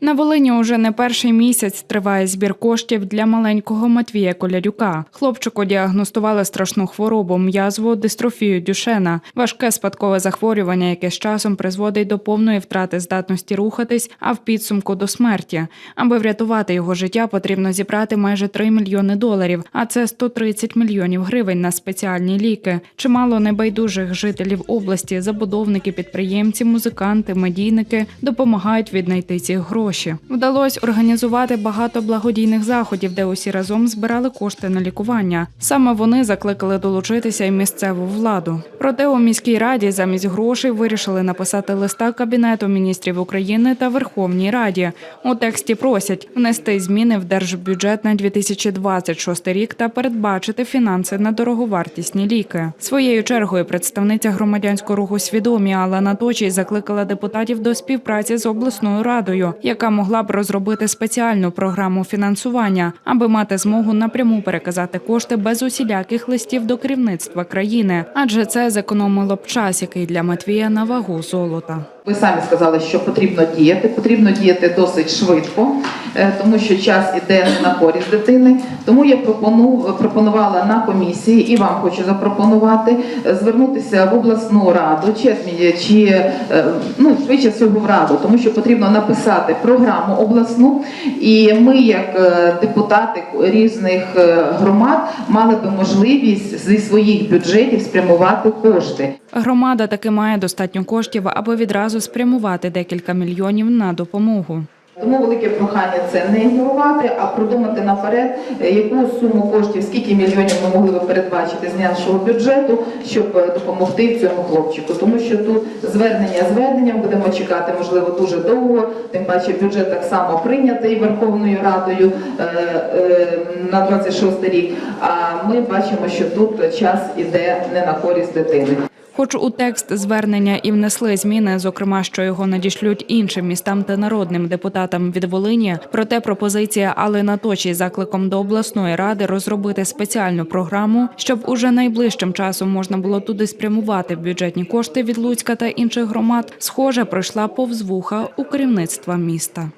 На Волині уже не перший місяць триває збір коштів для маленького Матвія Колядюка. Хлопчику діагностували страшну хворобу м'язву дистрофію Дюшена, важке спадкове захворювання, яке з часом призводить до повної втрати здатності рухатись, а в підсумку до смерті. Аби врятувати його життя, потрібно зібрати майже 3 мільйони доларів, а це 130 мільйонів гривень на спеціальні ліки. Чимало небайдужих жителів області, забудовники, підприємці, музиканти, медійники допомагають віднайти ці гроші. Вдалося організувати багато благодійних заходів, де усі разом збирали кошти на лікування. Саме вони закликали долучитися і місцеву владу. Проте у міській раді замість грошей вирішили написати листа Кабінету міністрів України та Верховній Раді. У тексті просять внести зміни в держбюджет на 2026 рік та передбачити фінанси на дороговартісні ліки. Своєю чергою представниця громадянського руху свідомі Алла Наточій закликала депутатів до співпраці з обласною радою, яка могла б розробити спеціальну програму фінансування, аби мати змогу напряму переказати кошти без усіляких листів до керівництва країни, адже це зекономило б час, який для Матвія на вагу золота. Ви самі сказали, що потрібно діяти. Потрібно діяти досить швидко, тому що час іде на користь дитини. Тому я пропону, пропонувала на комісії і вам хочу запропонувати е, звернутися в обласну раду чи, чи е, ну, швидше всього в раду, тому що потрібно написати програму обласну. І ми, як е, депутати різних е, громад, мали би можливість зі своїх бюджетів спрямувати кошти. Громада таки має достатньо коштів, аби відразу спрямувати декілька мільйонів на допомогу. Тому велике прохання це не ігнорувати, а продумати наперед, е, яку суму коштів, скільки мільйонів ми могли би передбачити з нашого бюджету, щоб е, допомогти цьому хлопчику. Тому що тут звернення зверненням будемо чекати, можливо, дуже довго. Тим паче бюджет так само прийнятий Верховною Радою е, на 26 рік. А ми бачимо, що тут час іде не на користь дитини. Хоч у текст звернення і внесли зміни, зокрема, що його надішлють іншим містам та народним депутатам від Волині. Проте пропозиція Алли Наточій закликом до обласної ради розробити спеціальну програму, щоб уже найближчим часом можна було туди спрямувати бюджетні кошти від Луцька та інших громад, схоже, пройшла повз вуха у керівництва міста.